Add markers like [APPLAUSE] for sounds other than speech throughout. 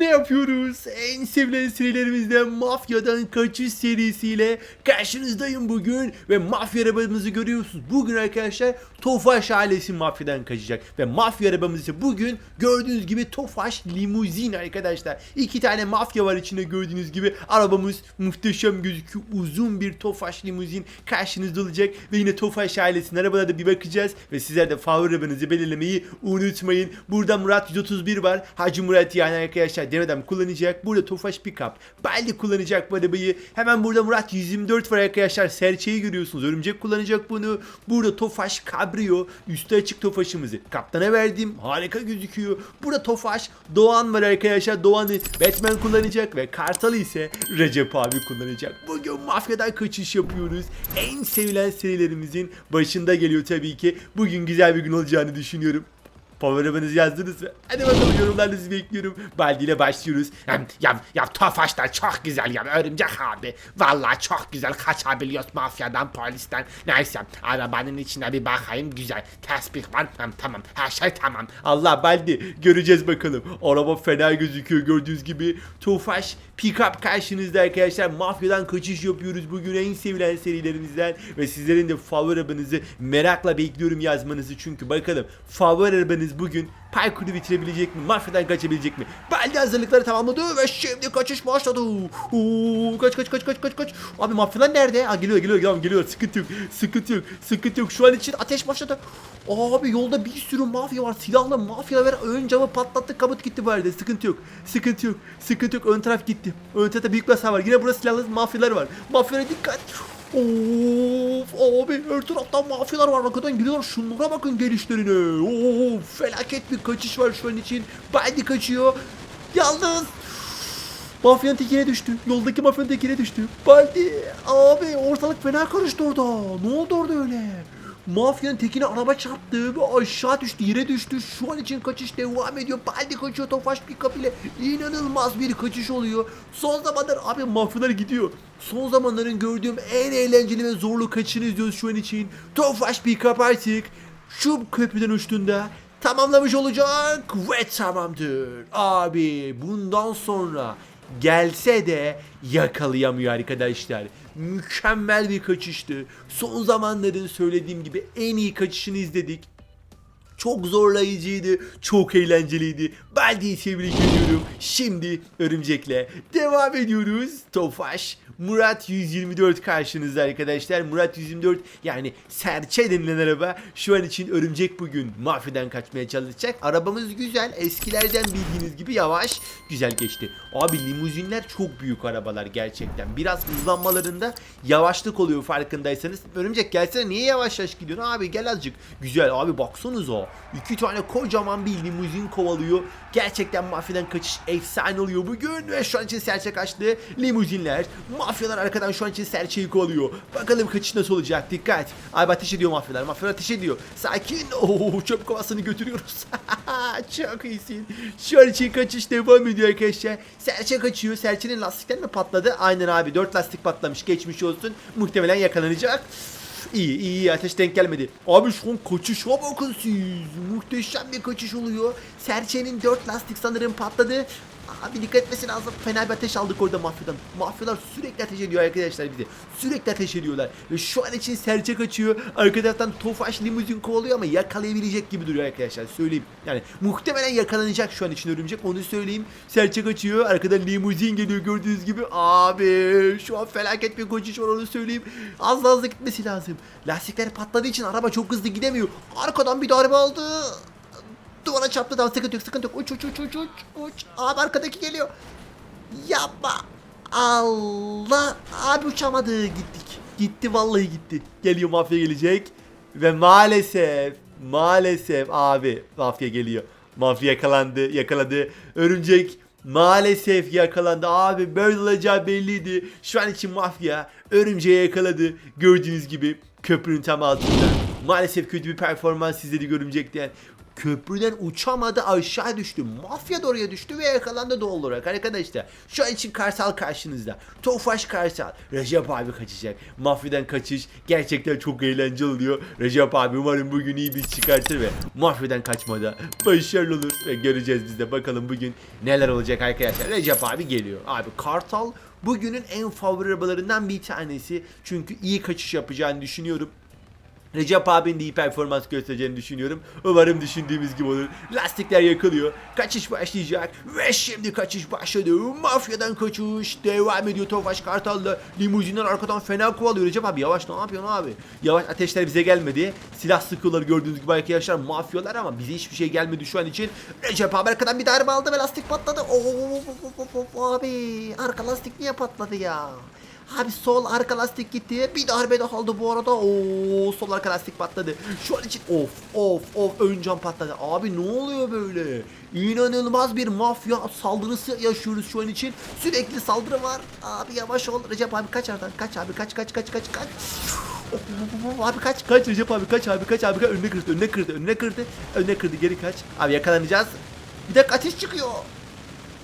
ne yapıyoruz? En sevilen serilerimizden Mafya'dan Kaçış serisiyle karşınızdayım bugün. Ve mafya arabamızı görüyorsunuz. Bugün arkadaşlar Tofaş ailesi mafyadan kaçacak. Ve mafya arabamız ise bugün gördüğünüz gibi Tofaş limuzin arkadaşlar. İki tane mafya var içinde gördüğünüz gibi. Arabamız muhteşem gözüküyor. Uzun bir Tofaş limuzin karşınızda olacak. Ve yine Tofaş ailesinin arabalarına da bir bakacağız. Ve sizler de favori arabanızı belirlemeyi unutmayın. Burada Murat 131 var. Hacı Murat yani arkadaşlar demeden kullanacak. Burada Tofaş Pickup. Baldi kullanacak bu arabayı. Hemen burada Murat 124 var arkadaşlar. Serçeyi görüyorsunuz. Örümcek kullanacak bunu. Burada Tofaş Cabrio. Üstü açık Tofaş'ımızı. Kaptana verdim. Harika gözüküyor. Burada Tofaş Doğan var arkadaşlar. Doğan'ı Batman kullanacak ve Kartal'ı ise Recep abi kullanacak. Bugün mafyadan kaçış yapıyoruz. En sevilen serilerimizin başında geliyor tabii ki. Bugün güzel bir gün olacağını düşünüyorum. Favori arabanızı yazdınız mı? Hadi bakalım yorumlarınızı bekliyorum. Baldi ile başlıyoruz. Ya, ya, ya Tofaş'ta çok güzel ya örümcek abi. Vallahi çok güzel kaçabiliyoruz mafyadan polisten. Neyse arabanın içine bir bakayım güzel. Tesbih var Hem, tamam her şey tamam. Allah Baldi göreceğiz bakalım. Araba fena gözüküyor gördüğünüz gibi. Tofaş pick-up karşınızda arkadaşlar. Mafyadan kaçış yapıyoruz bugün en sevilen serilerimizden. Ve sizlerin de favori arabanızı merakla bekliyorum yazmanızı. Çünkü bakalım favori arabanız bugün parkuru bitirebilecek mi? Mafyadan kaçabilecek mi? Baldi hazırlıkları tamamladı ve şimdi kaçış başladı. Oo, kaç kaç kaç kaç kaç kaç. Abi mafyalar nerede? Aa, geliyor geliyor geliyor geliyor. Sıkıntı yok. Sıkıntı yok. Sıkıntı yok. Şu an için ateş başladı. Abi yolda bir sürü mafya var. Silahlı mafyalar ön camı patlattı. Kabut gitti bu arada. Sıkıntı yok. Sıkıntı yok. Sıkıntı yok. Ön taraf gitti. Ön tarafta büyük bir hasar var. Yine burada silahlı mafyalar var. Mafyalara dikkat. Of abi her taraftan mafyalar var arkadan gidiyorlar şunlara bakın gelişlerine of felaket bir kaçış var şu an için Baldi kaçıyor yalnız Mafyanın tekine düştü. Yoldaki mafyanın tekine düştü. Baldi abi ortalık fena karıştı orada. Ne oldu orada öyle? Mafyanın tekine araba çarptı ve aşağı düştü yere düştü. Şu an için kaçış devam ediyor. Baldi kaçıyor Tofaş pick ile. İnanılmaz bir kaçış oluyor. Son zamanlar abi mafyalar gidiyor. Son zamanların gördüğüm en eğlenceli ve zorlu kaçışını izliyoruz şu an için. Tofaş pick artık şu köprüden uçtuğunda tamamlamış olacak ve tamamdır. Abi bundan sonra gelse de yakalayamıyor arkadaşlar. Mükemmel bir kaçıştı. Son zamanların söylediğim gibi en iyi kaçışını izledik. Çok zorlayıcıydı, çok eğlenceliydi. Baldi'yi tebrik ediyorum. Şimdi örümcekle devam ediyoruz. Tofaş, Murat 124 karşınızda arkadaşlar. Murat 124 yani serçe denilen araba şu an için örümcek bugün mafyadan kaçmaya çalışacak. Arabamız güzel. Eskilerden bildiğiniz gibi yavaş. Güzel geçti. Abi limuzinler çok büyük arabalar gerçekten. Biraz hızlanmalarında yavaşlık oluyor farkındaysanız. Örümcek gelsene niye yavaş yavaş gidiyorsun abi gel azıcık. Güzel abi baksanıza. İki tane kocaman bir limuzin kovalıyor. Gerçekten mafyadan kaçış efsane oluyor bugün. Ve şu an için serçe kaçtı. Limuzinler. Mafyalar arkadan şu an için serçeyi kovalıyor. Bakalım kaçış nasıl olacak. Dikkat. Abi ateş ediyor mafyalar. Mafyalar ateş ediyor. Sakin. Oo, çöp kovasını götürüyoruz. [LAUGHS] Çok iyisin. Şu an için kaçış devam ediyor arkadaşlar. Serçe kaçıyor. Serçenin lastikler mi patladı? Aynen abi. Dört lastik patlamış. Geçmiş olsun. Muhtemelen yakalanacak. İyi iyi ateş denk gelmedi. Abi şu an kaçışa bakın siz. Muhteşem bir kaçış oluyor. Serçenin dört lastik sanırım patladı. Abi dikkat etmesi lazım. Fena bir ateş aldık orada mafyadan. Mafyalar sürekli ateş ediyor arkadaşlar bize. Sürekli ateş ediyorlar. Ve şu an için serçe kaçıyor. Arka taraftan Tofaş limuzin kovalıyor ama yakalayabilecek gibi duruyor arkadaşlar. Söyleyeyim. Yani muhtemelen yakalanacak şu an için örümcek. Onu söyleyeyim. Serçe kaçıyor. Arkadan limuzin geliyor gördüğünüz gibi. Abi şu an felaket bir kaçış var onu söyleyeyim. Az da hızlı gitmesi lazım. Lastikler patladığı için araba çok hızlı gidemiyor. Arkadan bir darbe aldı. Duvara çarptı daha sıkıntı yok sıkıntı yok. Uç uç uç uç uç uç. Abi arkadaki geliyor. Yapma. Allah. Abi uçamadı gittik. Gitti vallahi gitti. Geliyor mafya gelecek. Ve maalesef maalesef abi mafya geliyor. Mafya yakalandı yakaladı. Örümcek maalesef yakalandı. Abi böyle olacağı belliydi. Şu an için mafya örümceği yakaladı. Gördüğünüz gibi köprünün tam altında. Maalesef kötü bir performans izledi görümcekten köprüden uçamadı aşağı düştü. Mafya da oraya düştü ve yakalandı doğal olarak arkadaşlar. Şu an için Karsal karşınızda. Tofaş Karsal. Recep abi kaçacak. Mafyadan kaçış gerçekten çok eğlenceli oluyor. Recep abi umarım bugün iyi bir çıkartır ve mafyadan kaçmada başarılı olur. Ve göreceğiz biz de bakalım bugün neler olacak arkadaşlar. Recep abi geliyor. Abi Kartal bugünün en favori arabalarından bir tanesi. Çünkü iyi kaçış yapacağını düşünüyorum. Recep abinin de iyi performans göstereceğini düşünüyorum. Umarım düşündüğümüz gibi olur. Lastikler yakılıyor. Kaçış başlayacak. Ve şimdi kaçış başladı. Mafyadan kaçış. Devam ediyor Tofaş Kartal'la. Limuzinden arkadan fena kovalıyor. Recep abi yavaş ne yapıyorsun abi? Yavaş ateşler bize gelmedi. Silah sıkıyorlar gördüğünüz gibi arkadaşlar. Mafyalar ama bize hiçbir şey gelmedi şu an için. Recep abi arkadan bir darbe aldı ve lastik patladı. Oo, abi arka lastik niye patladı ya? Abi sol arka lastik gitti. Bir darbe daha aldı bu arada. Oo sol arka lastik patladı. Şu an için of of of ön cam patladı. Abi ne oluyor böyle? İnanılmaz bir mafya saldırısı yaşıyoruz şu an için. Sürekli saldırı var. Abi yavaş ol. Recep abi kaç aradan. Kaç abi kaç kaç kaç kaç kaç. Abi kaç kaç Recep abi kaç abi kaç abi kaç önüne kırdı önüne kırdı önüne kırdı önüne kırdı geri kaç abi yakalanacağız bir dakika ateş çıkıyor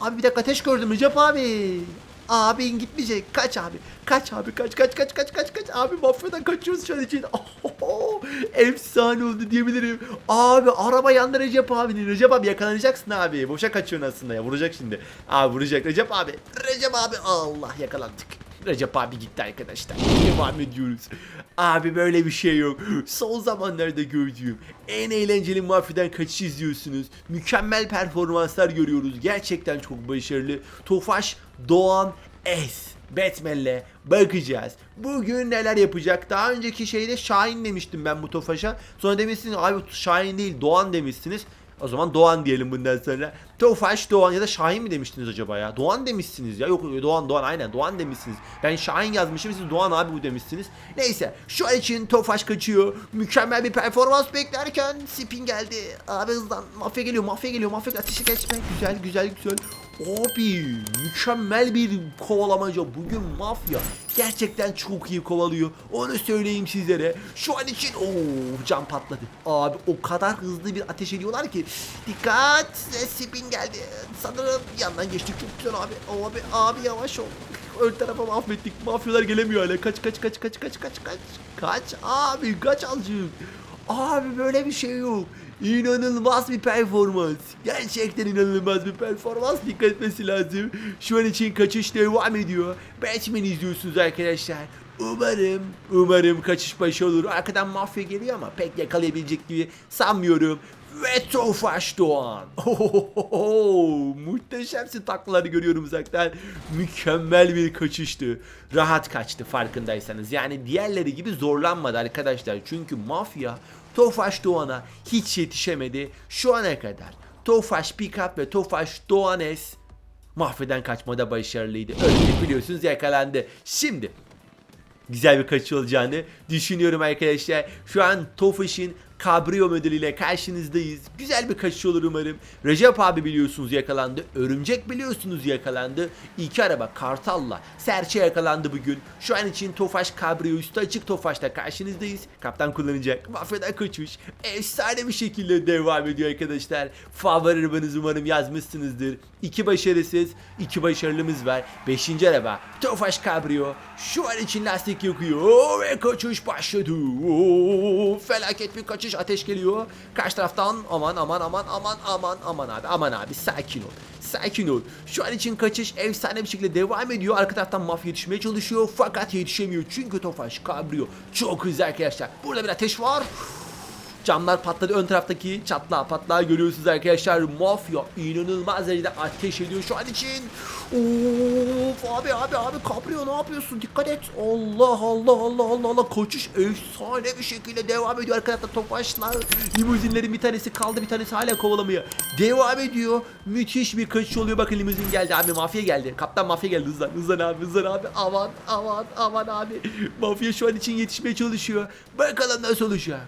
Abi bir dakika ateş gördüm Recep abi. Abin gitmeyecek. Kaç abi. Kaç abi. Kaç kaç kaç kaç kaç kaç. Abi mafyadan kaçıyoruz şu an için. [LAUGHS] Ohoho, efsane oldu diyebilirim. Abi araba yandı Recep abinin. Recep abi yakalanacaksın abi. Boşa kaçıyorsun aslında ya. Vuracak şimdi. Abi vuracak Recep abi. Recep abi. Allah yakalandık. Recep abi gitti arkadaşlar. Devam ediyoruz. Abi böyle bir şey yok. Son zamanlarda gördüğüm en eğlenceli mafyadan kaçış izliyorsunuz. Mükemmel performanslar görüyoruz. Gerçekten çok başarılı. Tofaş Doğan S. Batman'le bakacağız. Bugün neler yapacak? Daha önceki şeyde Şahin demiştim ben bu Tofaş'a. Sonra demişsiniz abi Şahin değil Doğan demişsiniz. O zaman Doğan diyelim bundan sonra. Tofaş Doğan ya da Şahin mi demiştiniz acaba ya? Doğan demişsiniz ya. Yok Doğan Doğan aynen Doğan demişsiniz. Ben Şahin yazmışım siz Doğan abi bu demişsiniz. Neyse şu an için Tofaş kaçıyor. Mükemmel bir performans beklerken Spin geldi. Abi hızlan mafya geliyor mafya geliyor mafya geliyor. Ateşi geçme. Güzel güzel güzel. Abi mükemmel bir kovalamaca. Bugün mafya gerçekten çok iyi kovalıyor. Onu söyleyeyim sizlere. Şu an için ooo cam patladı. Abi o kadar hızlı bir ateş ediyorlar ki. Dikkat spin geldi. Sanırım yandan geçtik çok güzel abi. Abi abi yavaş ol. Ön tarafa mahvettik. Mafyalar gelemiyor hala. Kaç kaç kaç kaç kaç kaç kaç. Kaç abi kaç azıcık. Abi böyle bir şey yok. İnanılmaz bir performans. Gerçekten inanılmaz bir performans. Dikkat etmesi lazım. Şu an için kaçış devam ediyor. Batman izliyorsunuz arkadaşlar. Umarım, umarım kaçış başı olur. Arkadan mafya geliyor ama pek yakalayabilecek gibi sanmıyorum. Ve Tofaş Doğan. [LAUGHS] Ohohoho, muhteşemsin taklaları görüyorum uzaktan. Mükemmel bir kaçıştı. Rahat kaçtı farkındaysanız. Yani diğerleri gibi zorlanmadı arkadaşlar. Çünkü mafya Tofaş Doğan'a hiç yetişemedi şu ana kadar. Tofaş Pickup ve Tofaş Doğan S mahveden kaçmada başarılıydı. Öyle biliyorsunuz yakalandı. Şimdi güzel bir kaçış olacağını düşünüyorum arkadaşlar. Şu an Tofaş'ın Cabrio modeliyle karşınızdayız. Güzel bir kaçış olur umarım. Recep abi biliyorsunuz yakalandı. Örümcek biliyorsunuz yakalandı. İki araba Kartal'la Serçe yakalandı bugün. Şu an için Tofaş Cabrio üstü açık Tofaş'ta karşınızdayız. Kaptan kullanacak. Mafyadan kaçmış. Efsane bir şekilde devam ediyor arkadaşlar. Favori arabanızı umarım yazmışsınızdır. İki başarısız, iki başarılımız var. Beşinci araba Tofaş Cabrio. Şu an için lastik yakıyor ve kaçış başladı. Felaket bir kaçış ateş geliyor. Karşı taraftan aman aman aman aman aman aman abi aman abi sakin ol. Sakin ol. Şu an için kaçış efsane bir şekilde devam ediyor. Arka taraftan mafya yetişmeye çalışıyor fakat yetişemiyor. Çünkü Tofaş Cabrio çok hızlı arkadaşlar. Burada bir ateş var. Camlar patladı. Ön taraftaki çatlağı patlağı görüyorsunuz arkadaşlar. Mafya inanılmaz derecede ateş ediyor şu an için. Of abi abi abi Caprio ne yapıyorsun? Dikkat et. Allah Allah Allah Allah Allah. Koçuş efsane bir şekilde devam ediyor. Arka tarafta topaşlar. Limuzinlerin bir tanesi kaldı bir tanesi hala kovalamaya. Devam ediyor. Müthiş bir kaçış oluyor. Bakın limuzin geldi abi. Mafya geldi. Kaptan mafya geldi. Hızlan hızlan abi hızlan abi. Aman aman aman abi. Mafya şu an için yetişmeye çalışıyor. Bakalım nasıl olacak.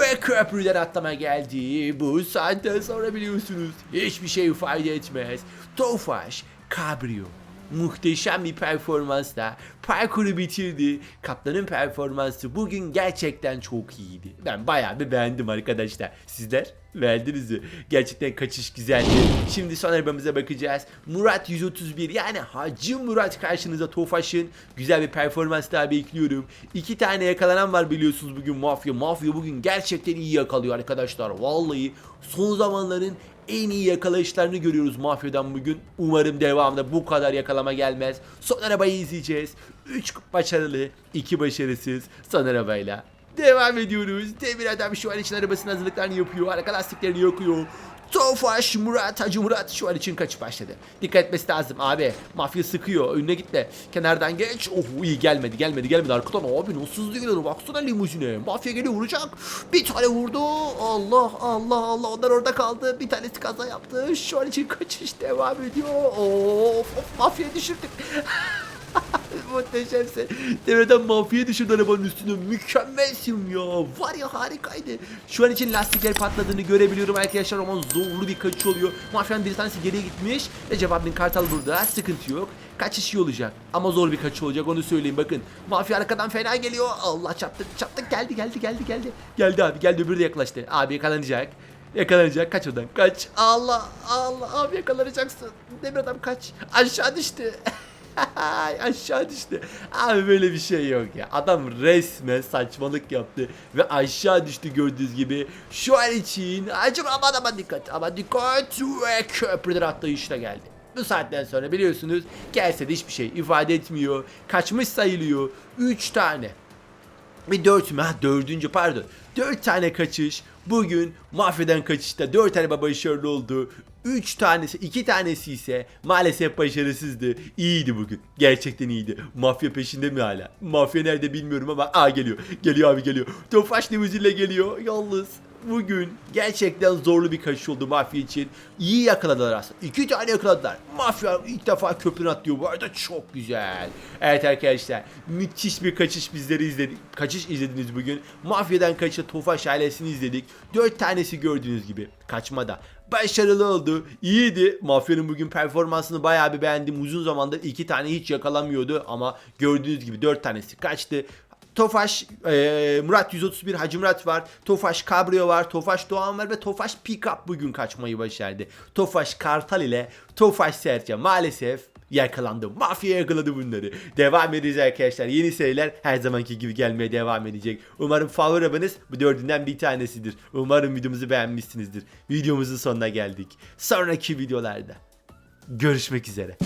Ve köprüden atlama geldi. Bu saatten sonra biliyorsunuz hiçbir şey fayda etmez. Tofaş, Cabrio. Muhteşem bir performansla parkuru bitirdi. Kaptanın performansı bugün gerçekten çok iyiydi. Ben bayağı bir beğendim arkadaşlar. Sizler? Verdiniz mi? Gerçekten kaçış güzeldi. Şimdi son arabamıza bakacağız. Murat 131 yani Hacı Murat karşınızda Tofaş'ın güzel bir performans daha bekliyorum. İki tane yakalanan var biliyorsunuz bugün Mafya. Mafya bugün gerçekten iyi yakalıyor arkadaşlar. Vallahi son zamanların en iyi yakalayışlarını görüyoruz Mafya'dan bugün. Umarım devamında bu kadar yakalama gelmez. Son arabayı izleyeceğiz. 3 başarılı, 2 başarısız son arabayla. Devam ediyoruz. Demir adam şu an için arabasının hazırlıklarını yapıyor. Arka lastiklerini yakıyor. Tofaş Murat Hacı Murat şu an için kaçış başladı. Dikkat etmesi lazım abi. Mafya sıkıyor. Önüne gitme. Kenardan geç. Oh iyi gelmedi gelmedi gelmedi. Arkadan abi nasıl hızlı geliyor. Baksana limuzine. Mafya geliyor vuracak. Bir tane vurdu. Allah Allah Allah. Onlar orada kaldı. Bir tanesi kaza yaptı. Şu an için kaçış devam ediyor. Of, of mafya düşürdük. [LAUGHS] [LAUGHS] Muhteşemsin. Devreden mafya düşürdü arabanın üstüne. Mükemmelsin ya. Var ya harikaydı. Şu an için lastikler patladığını görebiliyorum arkadaşlar ama zorlu bir kaçış oluyor. Mafyanın bir tanesi geriye gitmiş. Recep abinin kartal burada. Sıkıntı yok. Kaçış iyi olacak. Ama zor bir kaçış olacak onu söyleyeyim bakın. Mafya arkadan fena geliyor. Allah çarptı çarptı geldi geldi geldi geldi. Geldi abi geldi öbürü de yaklaştı. Abi yakalanacak. Yakalanacak kaç oradan kaç. Allah Allah abi yakalanacaksın. Demir adam kaç. Aşağı düştü. [LAUGHS] Aşağı düştü. Abi böyle bir şey yok ya. Adam resmen saçmalık yaptı ve aşağı düştü gördüğünüz gibi. Şu an için acaba aman aman dikkat ama dikkat ve köprüden atlayışla geldi. Bu saatten sonra biliyorsunuz gelse de hiçbir şey ifade etmiyor. Kaçmış sayılıyor. 3 tane. Bir dört mü? Ha dördüncü pardon. Dört tane kaçış. Bugün mafyadan kaçışta dört tane baba başarılı oldu. Üç tanesi, iki tanesi ise maalesef başarısızdı. İyiydi bugün. Gerçekten iyiydi. Mafya peşinde mi hala? Mafya nerede bilmiyorum ama aa geliyor. Geliyor abi geliyor. Tofaş limuzinle geliyor. Yalnız bugün gerçekten zorlu bir kaçış oldu mafya için. İyi yakaladılar aslında. İki tane yakaladılar. Mafya ilk defa köprünü atlıyor. Bu arada çok güzel. Evet arkadaşlar müthiş bir kaçış bizleri izledik. Kaçış izlediniz bugün. Mafyadan kaçışa Tofaş ailesini izledik. Dört tanesi gördüğünüz gibi. Kaçmada. Başarılı oldu. İyiydi. Mafyanın bugün performansını bayağı bir beğendim. Uzun zamandır iki tane hiç yakalamıyordu ama gördüğünüz gibi dört tanesi kaçtı. Tofaş, e, Murat 131 Hacı Murat var. Tofaş Cabrio var. Tofaş Doğan var ve Tofaş Pickup bugün kaçmayı başardı. Tofaş Kartal ile Tofaş Serçe maalesef yakalandı. Mafya yakaladı bunları. Devam edeceğiz arkadaşlar. Yeni seriler her zamanki gibi gelmeye devam edecek. Umarım favori arabanız bu dördünden bir tanesidir. Umarım videomuzu beğenmişsinizdir. Videomuzun sonuna geldik. Sonraki videolarda görüşmek üzere.